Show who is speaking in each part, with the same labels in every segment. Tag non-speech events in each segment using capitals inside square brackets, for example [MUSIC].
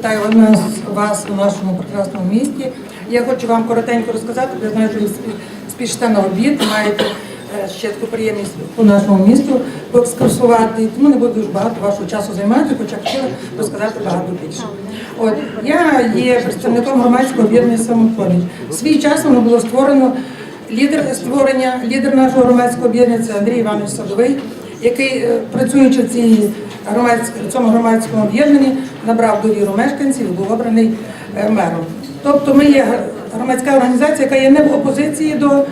Speaker 1: Вітаю вас, вас у нашому прекрасному місті. Я хочу вам коротенько розказати, бо я знаю, що ви спішите на обід, маєте е, ще таку приємність по нашому місту поекскурсувати, тому не буду дуже багато вашого часу займати, хоча хотіла розказати багато більше. От я є представником громадського об'єднання самопоміч. Свій час воно було створено лідер створення, лідер нашого громадського об'єднання це Андрій Іванович Садовий, який, е, працюючи в цій в цьому громадському об'єднанні, набрав довіру мешканців і був обраний е, мером. Тобто ми є громадська організація, яка є не в опозиції до,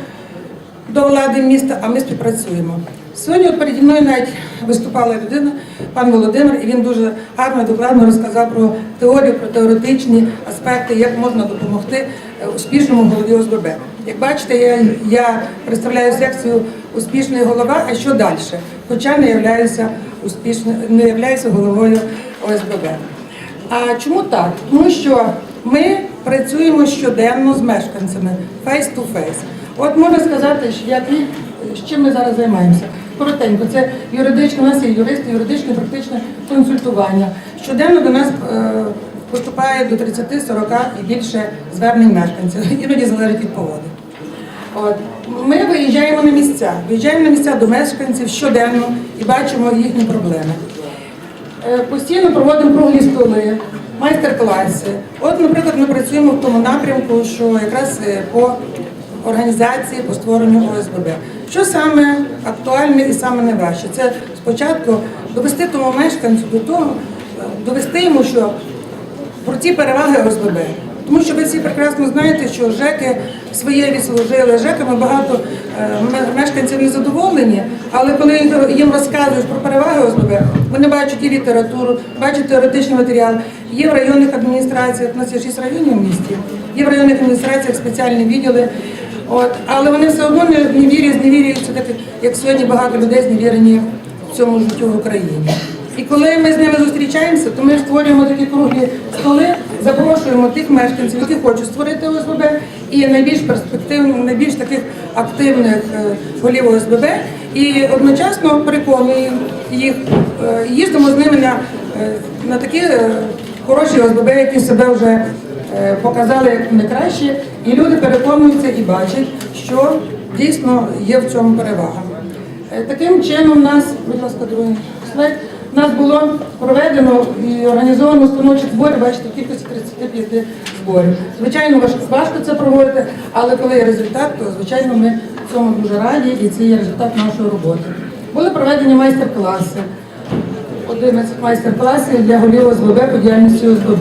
Speaker 1: до влади міста, а ми співпрацюємо. Сьогодні от переді мною навіть виступала людина, пан Володимир, і він дуже гарно докладно розказав про теорію, про теоретичні аспекти, як можна допомогти е, успішному голові ОСББ. Як бачите, я, я представляю секцію успішний голова, а що далі? Хоча не являюся успішним, не являюся головою ОСББ. А чому так? Тому що ми працюємо щоденно з мешканцями face to face. От можна сказати, що як з чим ми зараз займаємося. Коротенько, це юридичне, у нас є юристи, юридичне, практичне консультування. Щоденно до нас е, поступає до 30-40 і більше звернень мешканців. Іноді залежить від погоди. От. Ми виїжджаємо на місця, виїжджаємо на місця до мешканців щоденно і бачимо їхні проблеми. Е, Постійно проводимо круглі столи, майстер-класи. От, наприклад, ми працюємо в тому напрямку, що якраз е, по організації, по створенню ОСББ. Що саме актуальне і саме найважче? Це спочатку довести тому мешканцю до того, е, довести йому, що про ці переваги ОСББ. Тому що ви всі прекрасно знаєте, що ЖЕКи своє відслужили. ЖЕКами багато е, мешканців не задоволені, але коли їм розказуєш про переваги ОСББ, вони бачать і літературу, бачать теоретичний матеріал. Є в районних адміністраціях, у нас є шість районів в місті, є в районних адміністраціях спеціальні відділи. От, але вони все одно не вірять, зневірюються, так як сьогодні багато людей зневірені в цьому життю в Україні. І коли ми з ними зустрічаємося, то ми створюємо такі круглі столи, запрошуємо тих мешканців, які хочуть створити ОСББ, і найбільш перспективних, найбільш таких активних е, голів ОСББ, і одночасно переконуємо їх, е, їздимо з ними на, е, на такі хороші ОСББ, які себе вже показали як найкращі, і люди переконуються і бачать, що дійсно є в цьому перевага. Таким чином, у нас, будь ласка, другий слайд, у нас було проведено і організовано станочі збори, бачите, в кількості 35 зборів. Звичайно, важко, це проводити, але коли є результат, то звичайно ми цьому дуже раді і це є результат нашої роботи. Були проведені майстер-класи, 11 майстер-класів для голів ОСББ по діяльності ОСББ.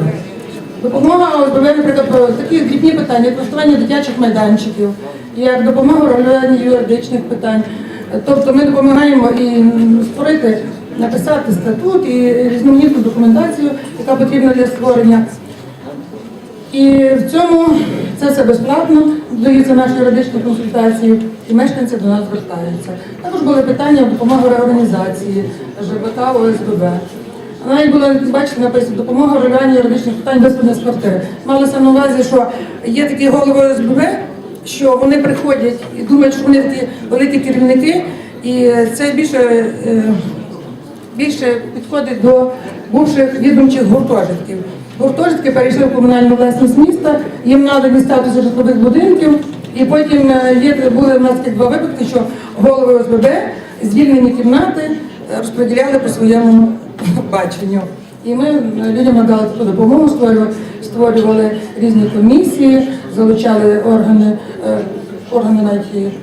Speaker 1: Допомога ОСББ, наприклад, про такі дрібні питання, як влаштування дитячих майданчиків, як допомога в регулюванні юридичних питань. Тобто ми допомагаємо і створити, написати статут і різноманітну документацію, яка потрібна для створення. І в цьому це все безплатно, даються наші юридичні консультації, і мешканці до нас звертаються. Також були питання допомоги реорганізації ЖБК ОСББ. Навіть було, бачите, написано допомога в регулюванні юридичних питань безпеки з квартири. Малося на увазі, що є такі голови ОСББ, що вони приходять і думають, що вони такі великі керівники, і це більше. е, більше підходить до бувших відомчих гуртожитків. Гуртожитки перейшли в комунальну власність міста, їм надані статуси житлових будинків, і потім е, є, були в нас два випадки, що голови ОСББ звільнені кімнати е, розподіляли по своєму [LAUGHS] баченню. І ми е, людям надали таку допомогу, створювали, створювали різні комісії, залучали органи, органи навіть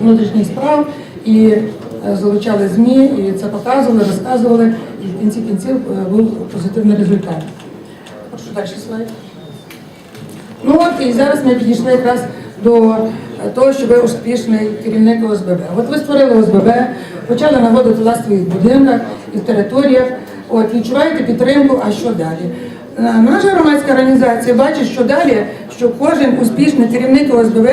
Speaker 1: внутрішніх справ і залучали ЗМІ, і це показували, розказували, і в кінці кінців е, був позитивний результат. Прошу далі слайд. Ну от і зараз ми підійшли якраз до е, того, що ви успішний керівник ОСББ. От ви створили ОСББ, почали наводити лад в своїх будинках і в територіях. От відчуваєте підтримку, а що далі? Е, Наша громадська організація бачить, що далі, що кожен успішний керівник ОСББ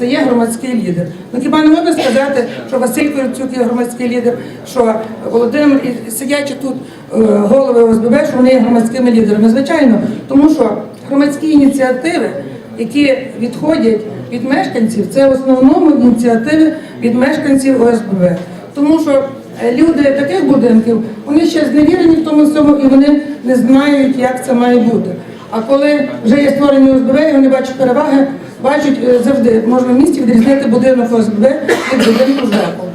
Speaker 1: це є громадський лідер. Ну хіба не можна сказати, що Василь Корцюк є громадський лідер, що Володимир сидячи тут е, голови ОСББ, що вони є громадськими лідерами? Звичайно, тому що громадські ініціативи, які відходять від мешканців, це в основному ініціативи від мешканців ОСББ. Тому що Е, Люди таких будинків, вони ще зневірені в тому всьому і вони не знають, як це має бути. А коли вже є створені ОСББ, і вони бачать переваги, бачать е, завжди, можна в місті відрізнити будинок ОСББ від будинку ЖЕКу.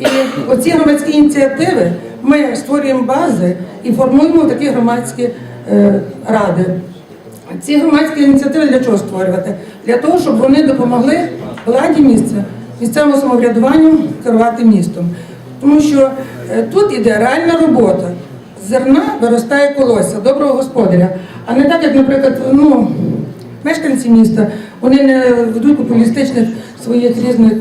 Speaker 1: І оці громадські ініціативи ми створюємо бази і формуємо такі громадські е, ради. Ці громадські ініціативи для чого створювати? Для того, щоб вони допомогли владі місця, місцевому самоврядуванню керувати містом. Тому що е, тут іде реальна робота. Зерна виростає колося, доброго господаря. А не так, як, наприклад, ну, мешканці міста, вони не ведуть популістичних своїх різних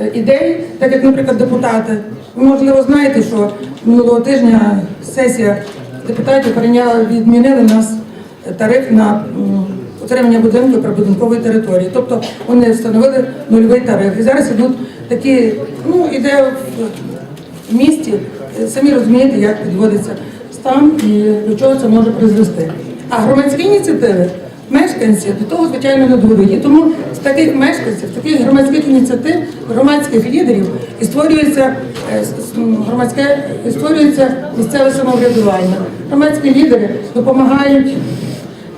Speaker 1: е, ідей, так як, наприклад, депутати. Ви, можливо, знаєте, що минулого тижня сесія депутатів прийняла, відмінили нас тариф на м, утримання будинку прибудинкової території. Тобто вони встановили нульовий тариф. І зараз ідуть такі, ну, іде в- в місті, е, самі розумієте, як підводиться стан і до чого це може призвести. А громадські ініціативи мешканці до того, звичайно, не доведуть. І тому з таких мешканців, з таких громадських ініціатив, громадських лідерів і створюється е, громадське і створюється місцеве самоврядування. Громадські лідери допомагають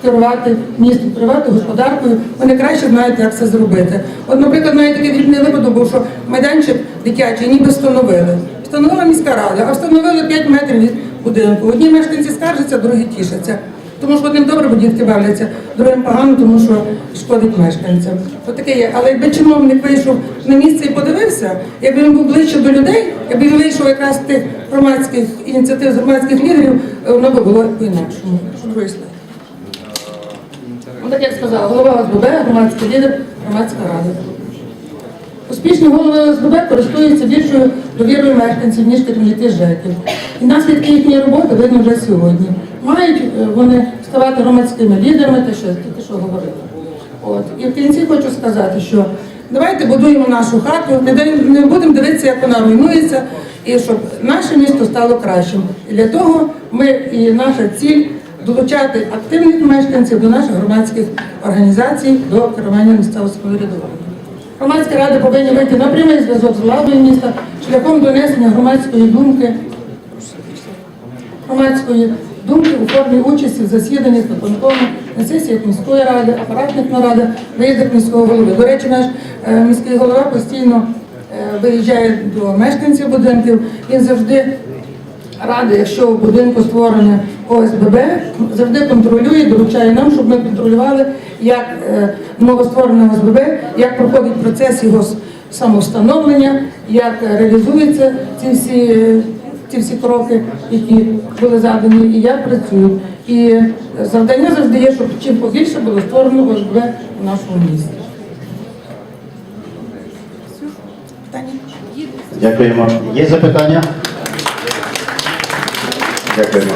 Speaker 1: керувати містом, керувати господаркою, вони краще знають, як це зробити. От, наприклад, навіть такий дрібний випадок був, що майданчик дитячий ніби встановили. Встановила міська рада, а встановили 5 метрів від будинку. Одні мешканці скаржаться, другі тішаться. Тому що одним добре, бо дітки бавляться, другим погано, тому що шкодить мешканцям. От таке є. Але якби чиновник вийшов на місце і подивився, якби він був ближче до людей, якби він вийшов якраз тих громадських ініціатив, з громадських лідерів, воно би було слайд. Ну, так як сказала, голова ОСББ, громадський лідер, громадська рада. Успішні голови ОСББ користуються більшою довірою мешканців, ніж керівники ЖЕКів. І наслідки їхньої роботи видно вже сьогодні. Мають е, вони ставати громадськими лідерами, те, що тільки що говорила. От. І в кінці хочу сказати, що давайте будуємо нашу хату, не, не будемо дивитися, як вона руйнується, і щоб наше місто стало кращим. І для того ми і наша ціль долучати активних мешканців до наших громадських організацій до керування місцевого самоврядування. Громадські ради повинні вийти на прямий зв'язок з владою міста шляхом донесення громадської думки, громадської думки у формі участі в засіданнях виконкому, на сесіях міської ради, апаратних нарадах, виїздах міського голови. До речі, наш е, міський голова постійно е, виїжджає до мешканців будинків. Він завжди Ради, якщо в будинку створене ОСББ, завжди контролює, доручає нам, щоб ми контролювали, як е, новостворене ОСББ, як проходить процес його самовстановлення, як реалізуються ці всі, ці всі кроки, які були задані, і я працюю. І завдання завжди є, щоб чим побільше було створено ОСББ в нашому місті.
Speaker 2: Дякуємо. Є запитання? Дякуємо.